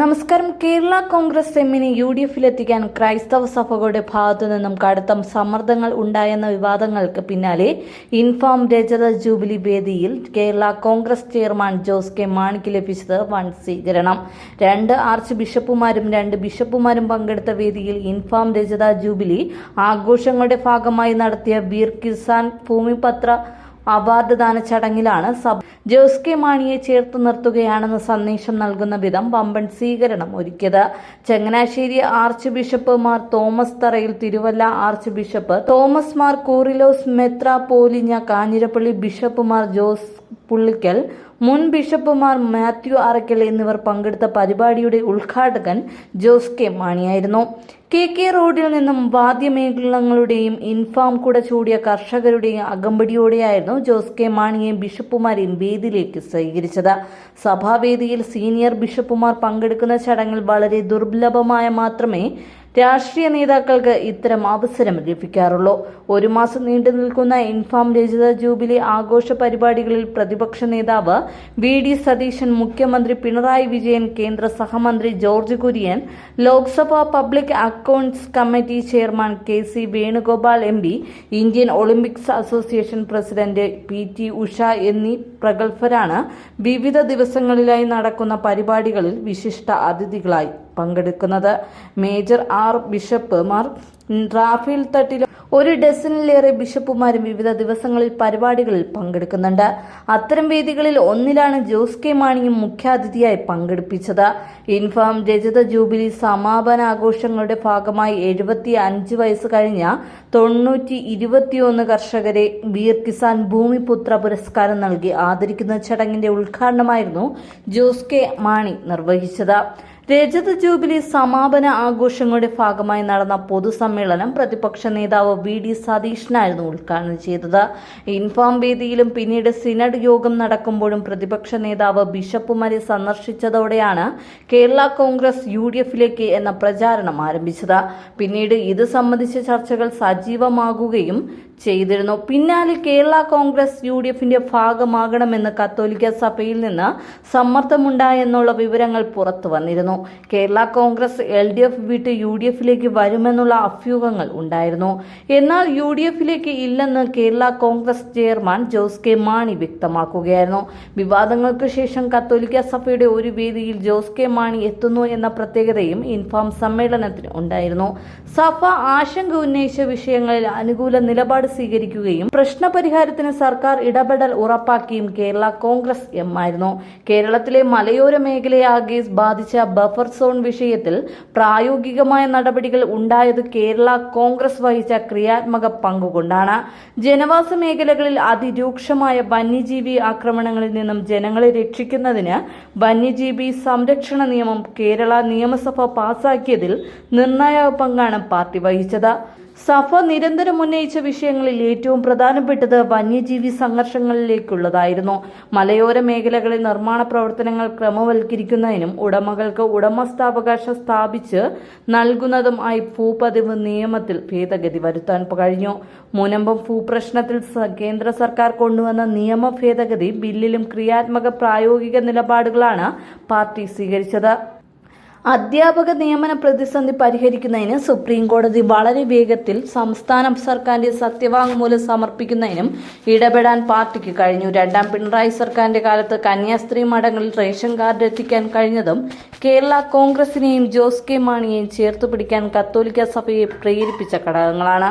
നമസ്കാരം. കേരള കോൺഗ്രസ് എമ്മിനെ U D എഫിലെത്തിക്കാൻ ക്രൈസ്തവ സഭകളുടെ ഭാഗത്തു നിന്നും കടുത്ത സമ്മർദ്ദങ്ങൾ ഉണ്ടായെന്ന വിവാദങ്ങൾക്ക് പിന്നാലെ ഇൻഫോം രജത ജൂബിലി വേദിയിൽ കേരള കോൺഗ്രസ് ചെയർമാൻ ജോസ് കെ മാണിക്ക് ലഭിച്ചത് വൻ സ്വീകരണം. രണ്ട് ആർച്ച് ബിഷപ്പുമാരും രണ്ട് ബിഷപ്പുമാരും പങ്കെടുത്ത വേദിയിൽ ഇൻഫോം രജത ജൂബിലി ആഘോഷങ്ങളുടെ ഭാഗമായി നടത്തിയ ബീർ കിസാൻ ഭൂമിപത്ര അവാർഡ് ദാന ചടങ്ങിലാണ് സഭ ജോസ് കെ മാണിയെ ചേർത്ത് നിർത്തുകയാണെന്ന് സന്ദേശം നൽകുന്ന വിധം വമ്പൻ സ്വീകരണം ഒരുക്കിയത്. Changanassery archbishop Mar Thomas Tharayil Thiruvalla archbishop Thomas Mar Koorilos മെത്ര പോലിഞ്ഞ കാഞ്ഞിരപ്പള്ളി ബിഷപ്പ് മാർ ജോസ് പുള്ളിക്കൽ മുൻ ബിഷപ്പുമാർ മാത്യു അറക്കൽ എന്നിവർ പങ്കെടുത്ത പരിപാടിയുടെ ഉദ്ഘാടകൻ ജോസ് കെ മാണിയായിരുന്നു. കെ കെ റോഡിൽ നിന്നും വാദ്യമേഖലങ്ങളുടെയും ഇൻഫാം കൂടെ ചൂടിയ കർഷകരുടെയും അകമ്പടിയോടെയായിരുന്നു ജോസ് കെ മാണിയെയും ബിഷപ്പുമാരെയും വേദിയിലേക്ക് സ്വീകരിച്ചത്. സഭാവേദിയിൽ സീനിയർ ബിഷപ്പുമാർ പങ്കെടുക്കുന്ന ചടങ്ങിൽ വളരെ ദുർലഭമായ മാത്രമേ രാഷ്ട്രീയ നേതാക്കൾക്ക് ഇത്തരം അവസരം ലഭിക്കാറുള്ളൂ. ഒരു മാസം നീണ്ടു നിൽക്കുന്ന ഇൻഫാം രചിത ജൂബിലി ആഘോഷ പരിപാടികളിൽ പ്രതിപക്ഷ നേതാവ് വി ഡി സതീശൻ മുഖ്യമന്ത്രി പിണറായി വിജയൻ കേന്ദ്ര സഹമന്ത്രി George Kurian Lok Sabha public accounts committee chairman K C Venugopal M P Indian Olympics association president P T Usha എന്നീ പ്രഗത്ഭരാണ് വിവിധ ദിവസങ്ങളിലായി നടക്കുന്ന പരിപാടികളിൽ വിശിഷ്ട അതിഥികളായി. പങ്കെടുക്കുന്നത്. മേജർ ആർ ബിഷപ്പുമാർ റാഫേൽ തട്ടിൽ ഒരു ഡസനിലേറെ ബിഷപ്പുമാരും വിവിധ ദിവസങ്ങളിൽ പരിപാടികളിൽ പങ്കെടുക്കുന്നുണ്ട്. അത്തരം വേദികളിൽ ഒന്നിലാണ് ജോസ് കെ മാണിയും മുഖ്യാതിഥിയായി പങ്കെടുപ്പിച്ചത്. ഇൻഫാം രജത ജൂബിലി സമാപന ആഘോഷങ്ങളുടെ ഭാഗമായി എഴുപത്തി അഞ്ച് വയസ്സ് കഴിഞ്ഞ തൊണ്ണൂറ്റി ഇരുപത്തിയൊന്ന് കർഷകരെ ബീർ കിസാൻ ഭൂമിപുത്ര പുരസ്കാരം നൽകി ആദരിക്കുന്ന ചടങ്ങിന്റെ ഉദ്ഘാടനമായിരുന്നു ജോസ് കെ മാണി നിർവഹിച്ചത്. രജത ജൂബിലി സമാപന ആഘോഷങ്ങളുടെ ഭാഗമായി നടന്ന പൊതുസമ്മേളനം പ്രതിപക്ഷ നേതാവ് വി ഡി സതീഷിനായിരുന്നു ഉദ്ഘാടനം ചെയ്തത്. ഇൻഫാം വേദിയിലും പിന്നീട് സിനഡ് യോഗം നടക്കുമ്പോഴും പ്രതിപക്ഷ നേതാവ് ബിഷപ്പുമാരെ സന്ദർശിച്ചതോടെയാണ് കേരള കോൺഗ്രസ് യു ഡി എഫിലേക്ക് എന്ന പ്രചാരണം ആരംഭിച്ചത്. പിന്നീട് ഇത് സംബന്ധിച്ച ചർച്ചകൾ സജീവമാകുകയും ചെയ്തിരുന്നു. പിന്നാലെ കേരള കോൺഗ്രസ് യു ഡി എഫിന്റെ ഭാഗമാകണമെന്ന് കത്തോലിക്ക സഭയിൽ നിന്ന് സമ്മർദ്ദമുണ്ടായെന്നുള്ള വിവരങ്ങൾ പുറത്തു വന്നിരുന്നു. Kerala Congress L D F വിട്ട് യു ഡി എഫിലേക്ക് വരുമെന്നുള്ള അഭ്യൂഹങ്ങൾ ഉണ്ടായിരുന്നു. എന്നാൽ യു ഡി എഫിലേക്ക് ഇല്ലെന്ന് കേരള കോൺഗ്രസ് ചെയർമാൻ ജോസ് കെ മാണി വ്യക്തമാക്കുകയായിരുന്നു. വിവാദങ്ങൾക്ക് ശേഷം കത്തോലിക്ക സഭയുടെ ഒരു വേദിയിൽ ജോസ് കെ മാണി എത്തുന്നു എന്ന പ്രത്യേകതയും ഇൻഫാം സമ്മേളനത്തിന് ഉണ്ടായിരുന്നു. സഭ ആശങ്ക ഉന്നയിച്ച വിഷയങ്ങളിൽ അനുകൂല നിലപാട് സ്വീകരിക്കുകയും പ്രശ്നപരിഹാരത്തിന് സർക്കാർ ഇടപെടൽ ഉറപ്പാക്കിയും കേരള കോൺഗ്രസ് എം ആയിരുന്നു. കേരളത്തിലെ മലയോര മേഖലയാകെ ബാധിച്ച ബഫർ സോൺ വിഷയത്തിൽ പ്രായോഗികമായ നടപടികൾ ഉണ്ടായത് കേരള കോൺഗ്രസ് വഹിച്ച ക്രിയാത്മക പങ്കുകൊണ്ടാണ്. ജനവാസ മേഖലകളിൽ അതിരൂക്ഷമായ വന്യജീവി ആക്രമണങ്ങളിൽ നിന്നും ജനങ്ങളെ രക്ഷിക്കുന്നതിന് വന്യജീവി സംരക്ഷണ നിയമം കേരള നിയമസഭ പാസാക്കിയതിൽ നിർണായക പങ്കാണ് പാർട്ടി വഹിച്ചത്. സഭ നിരന്തരം ഉന്നയിച്ച വിഷയങ്ങളിൽ ഏറ്റവും പ്രധാനപ്പെട്ടത് വന്യജീവി സംഘർഷങ്ങളിലേക്കുള്ളതായിരുന്നു. മലയോര മേഖലകളിൽ നിർമ്മാണ പ്രവർത്തനങ്ങൾ ക്രമവൽക്കരിക്കുന്നതിനും ഉടമകൾക്ക് ഉടമസ്ഥാവകാശം സ്ഥാപിച്ച് നൽകുന്നതുമായി ഭൂപതിവ് നിയമത്തിൽ ഭേദഗതി വരുത്താൻ കഴിഞ്ഞു. മുനമ്പം ഭൂപ്രശ്നത്തിൽ കേന്ദ്ര സർക്കാർ കൊണ്ടുവന്ന നിയമ ഭേദഗതി ബില്ലിലും ക്രിയാത്മക പ്രായോഗിക നിലപാടുകളാണ് പാർട്ടി സ്വീകരിച്ചത്. അധ്യാപക നിയമന പ്രതിസന്ധി പരിഹരിക്കുന്നതിന് സുപ്രീം കോടതി വളരെ വേഗത്തിൽ സംസ്ഥാന സർക്കാരിന്റെ സത്യവാങ്മൂലം സമർപ്പിക്കുന്നതിനും ഇടപെടാൻ പാർട്ടിക്ക് കഴിഞ്ഞു. രണ്ടാം പിണറായി സർക്കാരിന്റെ കാലത്ത് കന്യാസ്ത്രീ മഠങ്ങളിൽ റേഷൻ കാർഡ് എത്തിക്കാൻ കഴിഞ്ഞതും കേരള കോൺഗ്രസിനെയും ജോസ് കെ മാണിയെയും ചേർത്ത് പിടിക്കാൻ കത്തോലിക്ക സഭയെ പ്രേരിപ്പിച്ച ഘടകങ്ങളാണ്.